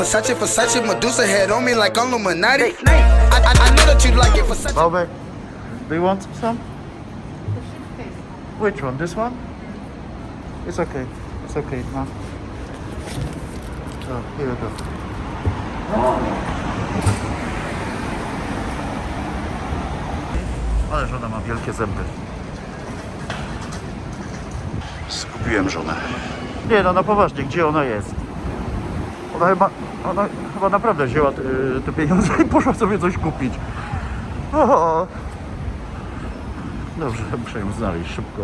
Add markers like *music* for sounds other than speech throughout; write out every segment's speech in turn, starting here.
Versace, Versace, Medusa head on me like I'm Illuminati. I, I, I know that you like it, Versace. Bobek, do you want some? Which one? This one? It's okay. It's okay, no. So, here we go. Ale żona ma wielkie zęby. Zgubiłem żonę. Nie no, na poważnie, gdzie ona jest? Ona chyba, ona chyba naprawdę wzięła y, te pieniądze i poszła sobie coś kupić. O! Dobrze, muszę ją znaleźć szybko.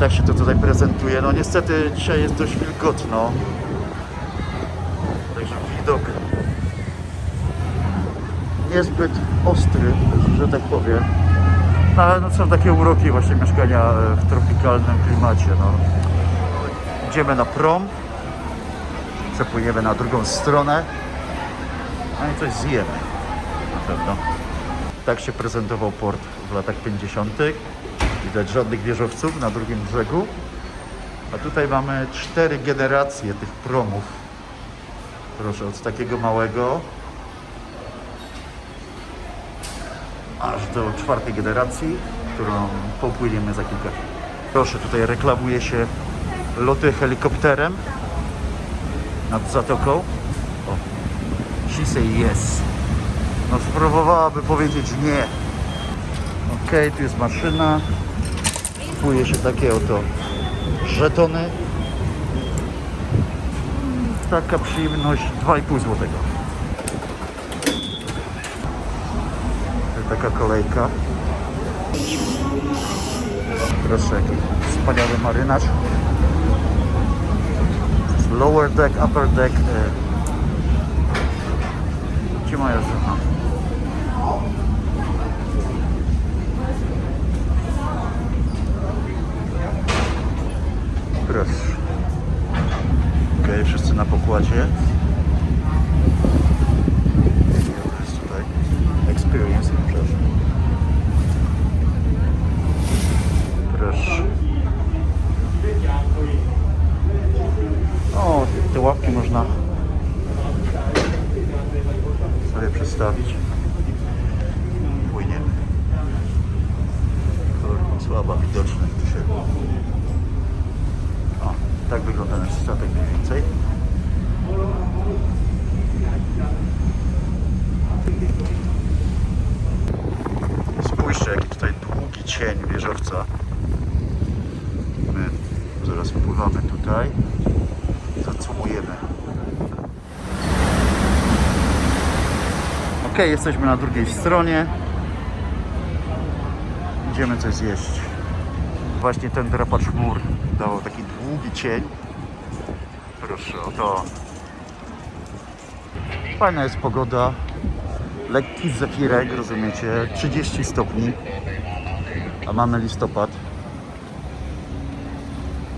Tak się to tutaj prezentuje. No niestety dzisiaj jest dość wilgotno. Także widok niezbyt ostry, że tak powiem. No ale no są takie uroki właśnie mieszkania e, w tropikalnym klimacie. No. Idziemy na prom. Przepłyniemy na drugą stronę. No i coś zjemy. Na pewno. Tak się prezentował port w latach 50. Widać żadnych wieżowców na drugim brzegu. A tutaj mamy cztery generacje tych promów. Proszę, od takiego małego aż do czwartej generacji, którą popłyniemy za kilka chwil. Proszę, tutaj reklamuje się loty helikopterem nad zatoką. O, she say yes. No spróbowałaby powiedzieć nie. Okej, tu jest maszyna. Kupuje się takie oto żetony. Taka przyjemność 2,5 złotego. Taka kolejka. Proszę, wspaniały marynarz. Lower deck, upper deck. e, Gdzie moja żona? Proszę. Okej, wszyscy na pokładzie. Experience, przepraszam. Proszę. O, te łapki można sobie przestawić. Płyniemy. Kurwa, słaba widoczność dzisiaj. O, tak wygląda nasz statek mniej więcej. Spójrzcie, jaki tutaj długi cień wieżowca. My zaraz wpływamy tutaj. Zacumujemy. Ok, jesteśmy na drugiej stronie. Idziemy coś zjeść. Właśnie ten drapacz chmur dał taki długi cień. Proszę, oto. Fajna jest pogoda. Lekki zefirek, rozumiecie? 30 stopni. A mamy listopad.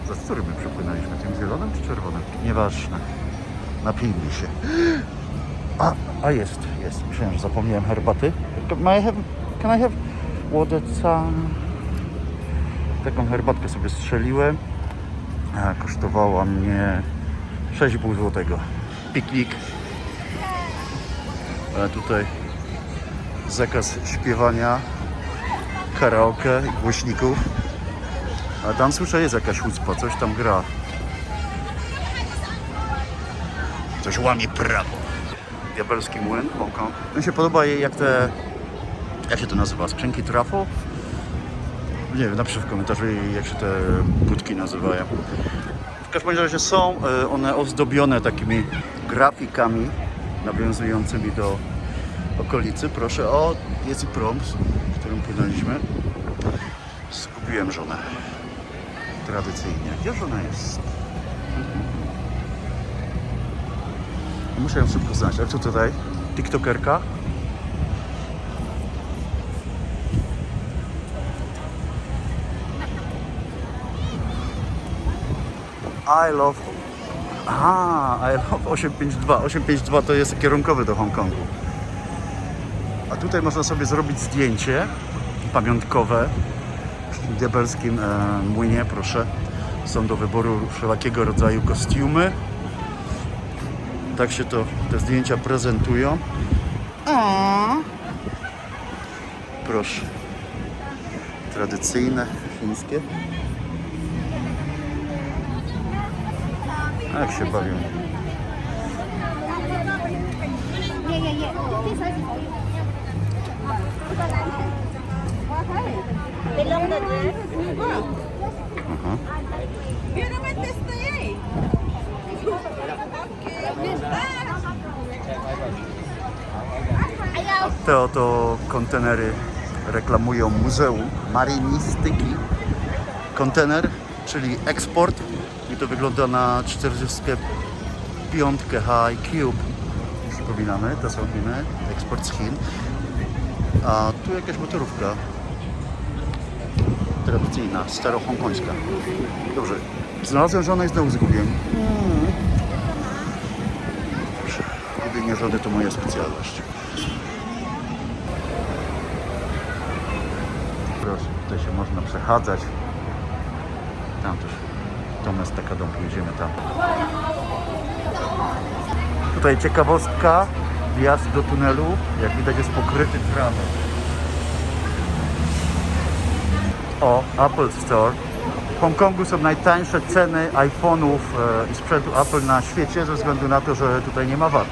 Za którym my przepłynęliśmy? Tym zielonym czy czerwonym? Nieważne. Napijmy się. A, a jest, jest. Myślałem, że zapomniałem herbaty. May I have, can I have water? Taką herbatkę sobie strzeliłem. A, kosztowała mnie 6,5 zł. Piknik. A tutaj zakaz śpiewania, karaoke głośników. A tam słyszę jest jakaś chucpa, coś tam gra. Coś łamie prawo. Diabelski młyn, Hongkong. Mi się podoba jej jak te, jak się to nazywa, skrzynki trafu? Nie wiem, napiszę w komentarzu jak się te budki nazywają. W każdym razie są e, one ozdobione takimi grafikami nawiązującymi do okolicy. Proszę, o, i prom, którym płynęliśmy. Zgubiłem żonę. Tradycyjnie. Gdzie żona jest? Muszę ją szybko znaleźć. A co tutaj? TikTokerka? I love... Aha, I love 852. 852 to jest kierunkowy do Hongkongu. Tutaj można sobie zrobić zdjęcie pamiątkowe tym diabelskim e, młynie, proszę. Są do wyboru wszelakiego rodzaju kostiumy. Tak się to te zdjęcia prezentują. O! Proszę. Tradycyjne, chińskie. Jak się bawią. Yeah, yeah, yeah. This size is for you. They love the dress. Te oto kontenery reklamują Muzeum Marynistyki. Kontener, czyli eksport. I to wygląda na 45 High Cube. Przypominamy, to są Chiny, eksport z Chin. A tu jakaś motorówka tradycyjna, staro-hongkońska. Dobrze, znalazłem żonę i znowu zgubiłem. Dobrze, gubienie żony to moja specjalność. Proszę, tutaj się można przechadzać. Tam też. Tam taka dom, jedziemy tam. Tutaj ciekawostka. Wjazd do tunelu, jak widać, jest pokryty trawą. O, Apple Store. W Hongkongu są najtańsze ceny iPhone'ów e, i sprzętu Apple na świecie ze względu na to, że tutaj nie ma VAT.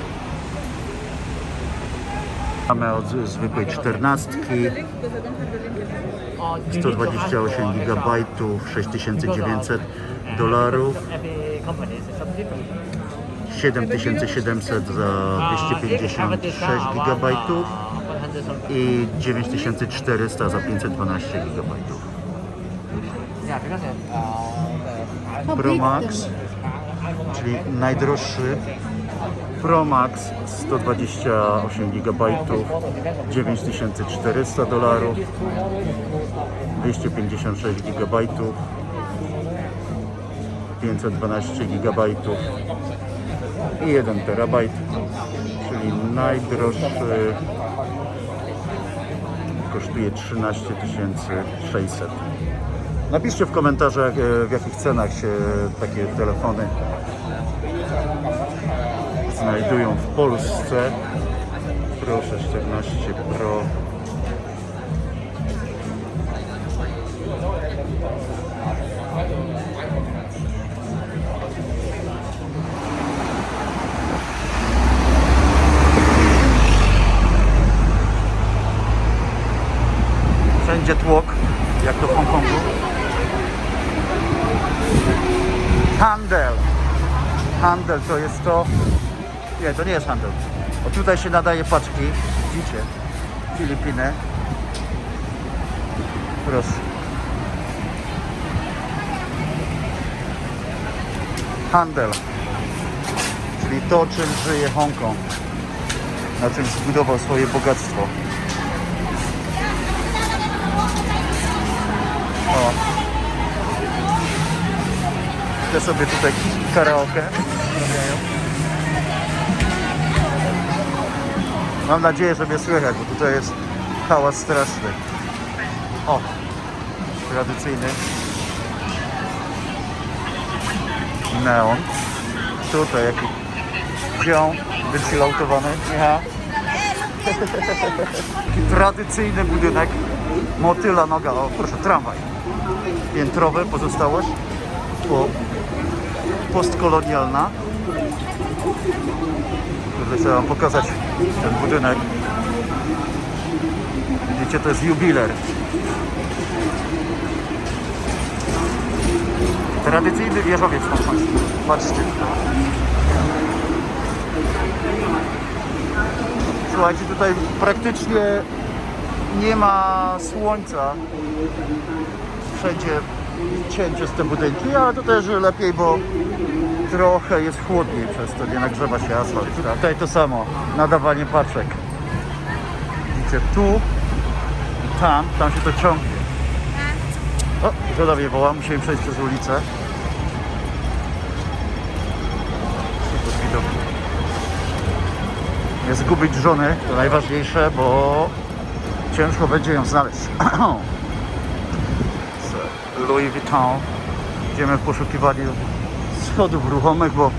Mamy od zwykłej 14, 128 GB, 6900 dolarów, 7700 za 256 GB i 9400 za 512 GB. Pro Max, czyli najdroższy Pro Max 128 GB, 9400 dolarów, 256 GB, 512 GB i 1 terabajt, czyli najdroższy kosztuje 13 600. Napiszcie w komentarzach e, w jakich cenach się takie telefony znajdują w Polsce. Proszę 14 Pro. Wszędzie tłok, jak do Hongkongu. Handel. Handel to jest to. Nie, to nie jest handel. O tutaj się nadaje paczki. Widzicie? Filipiny. Proszę. Handel. Czyli to, czym żyje Hongkong. Na czym zbudował swoje bogactwo. O. Te sobie tutaj karaoke robiają. Mam nadzieję, że mnie słychać, bo tutaj jest hałas straszny. O, tradycyjny neon. Tutaj jaki wychilloutowany. Michał. Taki tradycyjny budynek. Motyla noga. O, proszę, tramwaj. Piętrowe pozostałość. O, postkolonialna. Chcę wam pokazać ten budynek. Widzicie, to jest jubiler. Tradycyjny wieżowiec hongkoński. Patrzcie. Słuchajcie, tutaj praktycznie nie ma słońca. Wszędzie cień przez te budynki, ale to też lepiej, bo trochę jest chłodniej przez to, nie nagrzewa się asfalt. A Tutaj to samo, nadawanie paczek. Widzicie, tu i tam, tam się to ciągnie. O, to do woła, musimy przejść przez ulicę. Super widok. Nie zgubić żony, to najważniejsze, bo ciężko będzie ją znaleźć. *clears throat* Louis Vuitton Idziemy w poszukiwaniu schodów ruchomych, bo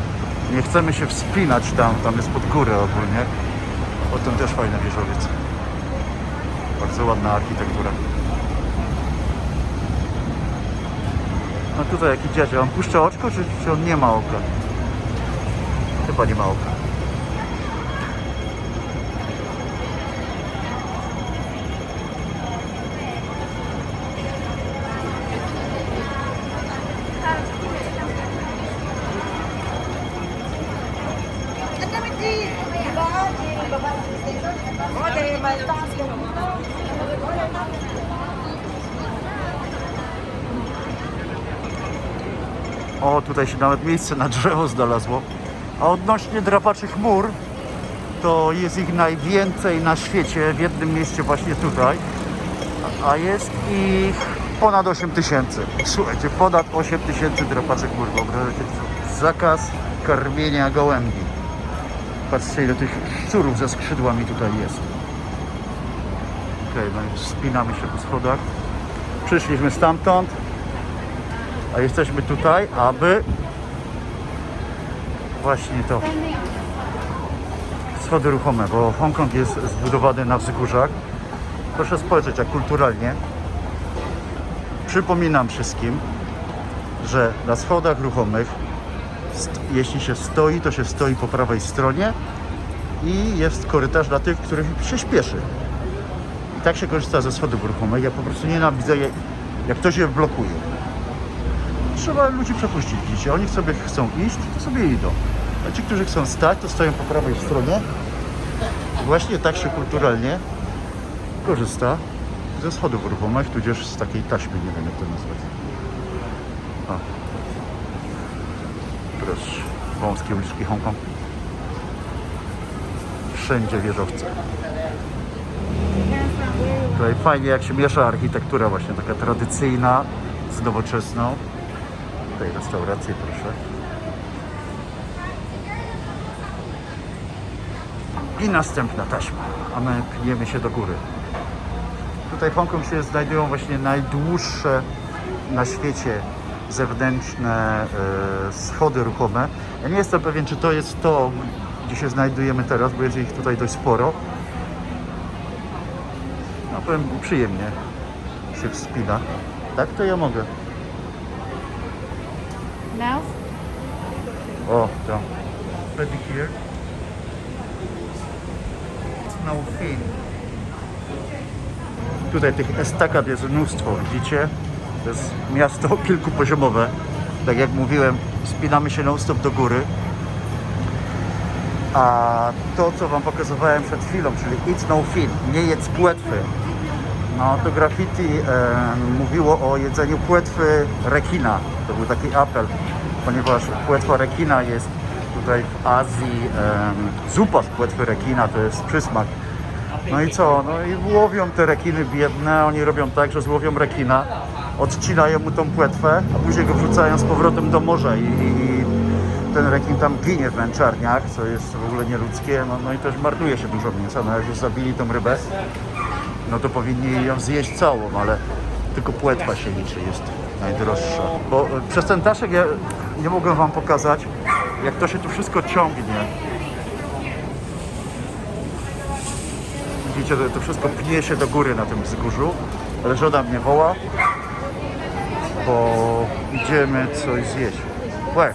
nie chcemy się wspinać tam, tam jest pod górę ogólnie. Potem też fajny wieżowiec. Bardzo ładna architektura. No tutaj jaki dziadzia, on puszcza oczko, czy, czy on nie ma oka? Chyba nie ma oka. Tutaj się nawet miejsce na drzewo znalazło. A odnośnie drapaczy chmur, to jest ich najwięcej na świecie, w jednym mieście właśnie tutaj. A- jest ich ponad 8 tysięcy. Słuchajcie, ponad 8 tysięcy drapaczy chmur. Wyobrażacie? Zakaz karmienia gołębi. Patrzcie, ile tych szczurów ze skrzydłami tutaj jest. Okej, no i wspinamy się po schodach. Przyszliśmy stamtąd, a jesteśmy tutaj, aby właśnie to schody ruchome, bo Hongkong jest zbudowany na wzgórzach. Proszę spojrzeć, jak kulturalnie. Przypominam wszystkim, że na schodach ruchomych, jeśli się stoi, to się stoi po prawej stronie i jest korytarz dla tych, których się śpieszy. I tak się korzysta ze schodów ruchomych. Ja po prostu nienawidzę, jak ktoś je blokuje trzeba ludzi przepuścić. Widzicie, oni sobie chcą iść, to sobie idą. A ci, którzy chcą stać, to stoją po prawej stronie. Właśnie tak się kulturalnie korzysta ze schodów ruchomych, tudzież z takiej taśmy, nie wiem jak to nazwać. O. Proszę, wąskie uliczki Hongkong. Wszędzie wieżowce. Tutaj fajnie jak się miesza architektura właśnie taka tradycyjna z nowoczesną. Tutaj restaurację, proszę. I następna taśma, a my pniemy się do góry. Tutaj w Hongkong się znajdują właśnie najdłuższe na świecie zewnętrzne e, schody ruchome. Ja nie jestem pewien, czy to jest to, gdzie się znajdujemy teraz, bo jest ich tutaj dość sporo. No powiem, przyjemnie się wspina. Tak, to ja mogę. Now? O, tam. Pedicure. No fin. Tutaj tych estakad jest mnóstwo, widzicie? To jest miasto *laughs* kilkupoziomowe. Tak jak mówiłem, wspinamy się non-stop do góry. A to, co Wam pokazywałem przed chwilą, czyli It's No Fin, nie jedz płetwy. No to graffiti e, mówiło o jedzeniu płetwy rekina. To był taki apel, ponieważ płetwa rekina jest tutaj w Azji, zupa z płetwy rekina to jest przysmak. No i co? No i łowią te rekiny biedne, oni robią tak, że złowią rekina, odcinają mu tą płetwę, a później go wrzucają z powrotem do morza i, i ten rekin tam ginie w męczarniach, co jest w ogóle nieludzkie, no, no i też marnuje się dużo mięsa, no jak już zabili tą rybę, no to powinni ją zjeść całą, ale tylko płetwa się liczy, jest najdroższa. Bo e, przez ten daszek ja nie mogłem Wam pokazać, jak to się tu wszystko ciągnie. Widzicie, to, to wszystko pnie się do góry na tym wzgórzu, ale żona mnie woła, bo idziemy coś zjeść. Where?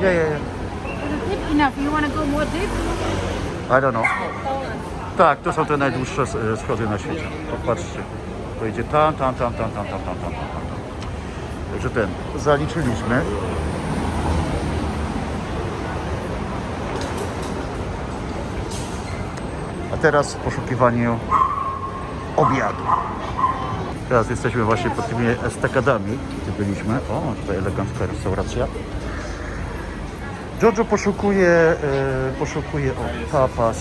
Yeah, yeah, yeah. I don't know. Tak, to są te najdłuższe e, schody na świecie. Popatrzcie. To idzie tam, tam, tam, tam, tam, tam, tam, tam. tam. Także ten, zaliczyliśmy. A teraz w poszukiwaniu obiadu. Teraz jesteśmy właśnie pod tymi estakadami, gdzie byliśmy. O, tutaj elegancka restauracja. Jojo poszukuje, e, poszukuje o tapas.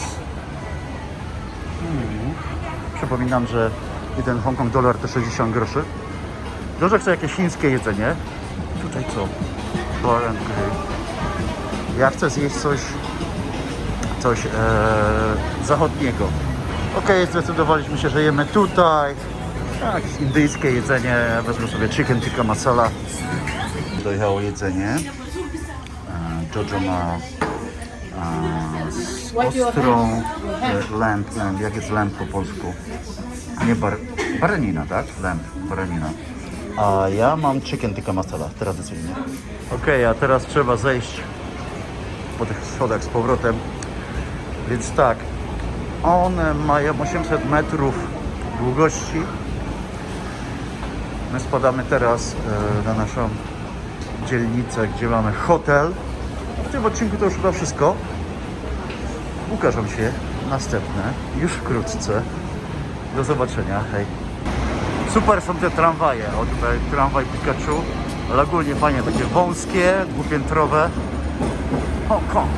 Hmm. Przypominam, że jeden Hongkong dolar to 60 groszy. Jojo chce jakieś chińskie jedzenie. Tutaj co? Grill. Ja chcę zjeść coś, coś e, zachodniego. Ok, zdecydowaliśmy się, że jemy tutaj. Tak, indyjskie jedzenie, wezmę sobie chicken tikka masala. Dojechało jedzenie. E, Jojo ma e, ostrą e, lamb, lamb, jak jest lamb po polsku? Nie bar, baranina, tak? Lamb, baranina. A ja mam chicken tikka masala, tradycyjnie. Okej, a teraz trzeba zejść po tych schodach z powrotem. Więc tak, one mają 800 metrów długości. My spadamy teraz e, na naszą dzielnicę, gdzie mamy hotel. W tym odcinku to już chyba wszystko. Ukażą się następne już wkrótce. Do zobaczenia. Hej. Super są te tramwaje. O tutaj tramwaj Pikachu. Ale ogólnie fajnie, takie wąskie, dwupiętrowe. Hong Kong.